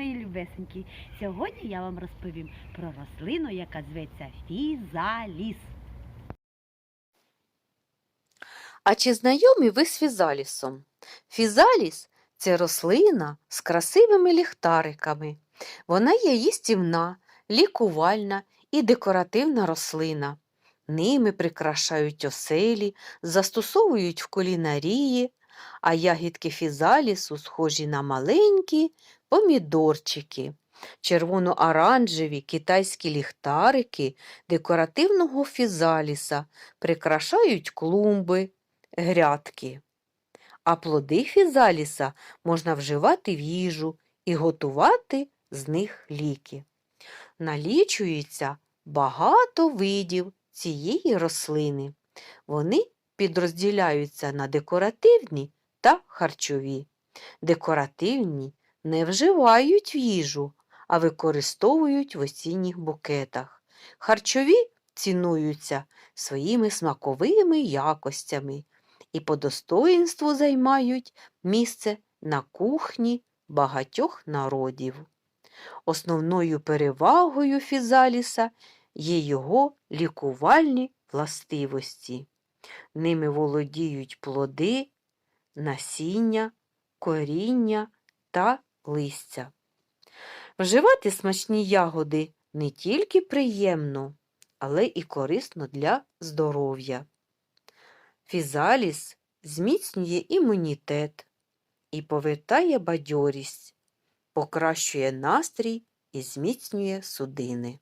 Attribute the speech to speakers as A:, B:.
A: мої любесенькі! Сьогодні я вам розповім про рослину, яка зветься фізаліс.
B: А чи знайомі ви з фізалісом? Фізаліс це рослина з красивими ліхтариками. Вона є їстівна, лікувальна і декоративна рослина. Ними прикрашають оселі, застосовують в кулінарії, а ягідки фізалісу схожі на маленькі помідорчики. Червоно-оранжеві китайські ліхтарики декоративного фізаліса прикрашають клумби, грядки. А плоди фізаліса можна вживати в їжу і готувати з них ліки. Налічується багато видів цієї рослини. Вони підрозділяються на декоративні та харчові. Декоративні не вживають в їжу, а використовують в осінніх букетах. Харчові цінуються своїми смаковими якостями і по достоїнству займають місце на кухні багатьох народів. Основною перевагою фізаліса є його лікувальні властивості. Ними володіють плоди, насіння, коріння та листя. Вживати смачні ягоди не тільки приємно, але і корисно для здоров'я. Фізаліс зміцнює імунітет і повертає бадьорість, покращує настрій і зміцнює судини.